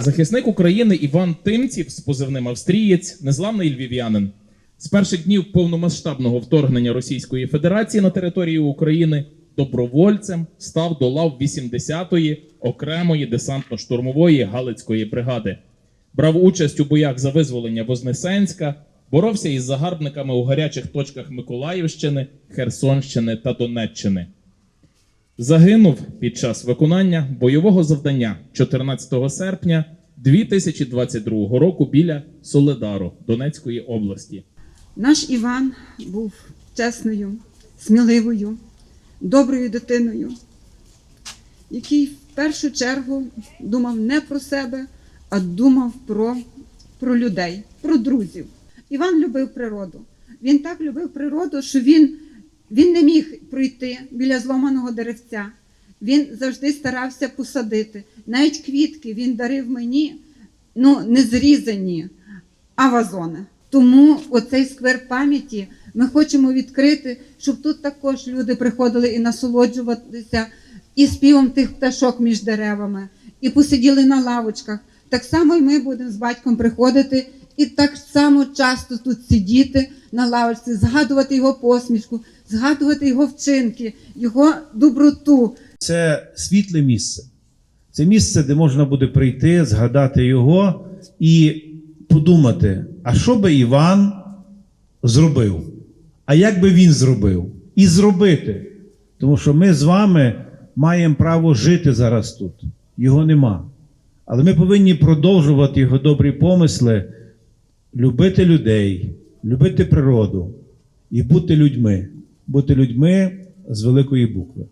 Захисник України Іван Тимців з позивним австрієць, незламний львів'янин. З перших днів повномасштабного вторгнення Російської Федерації на територію України добровольцем став до лав 80-ї окремої десантно-штурмової Галицької бригади. Брав участь у боях за визволення Вознесенська, боровся із загарбниками у гарячих точках Миколаївщини, Херсонщини та Донеччини. Загинув під час виконання бойового завдання 14 серпня 2022 року біля Соледару Донецької області. Наш Іван був чесною, сміливою, доброю дитиною, який в першу чергу думав не про себе, а думав про, про людей, про друзів. Іван любив природу. Він так любив природу, що він, він не міг пройти біля зломаного деревця. Він завжди старався посадити. Навіть квітки він дарив мені, ну, не зрізані, а вазони. Тому оцей сквер пам'яті ми хочемо відкрити, щоб тут також люди приходили і насолоджуватися і співом тих пташок між деревами, і посиділи на лавочках. Так само і ми будемо з батьком приходити і так само часто тут сидіти на лавочці, згадувати його посмішку, згадувати його вчинки, його доброту. Це світле місце. Це місце, де можна буде прийти, згадати його і подумати, а що би Іван зробив? А як би він зробив? І зробити. Тому що ми з вами маємо право жити зараз тут. Його нема. Але ми повинні продовжувати його добрі помисли, любити людей, любити природу і бути людьми. Бути людьми з великої букви.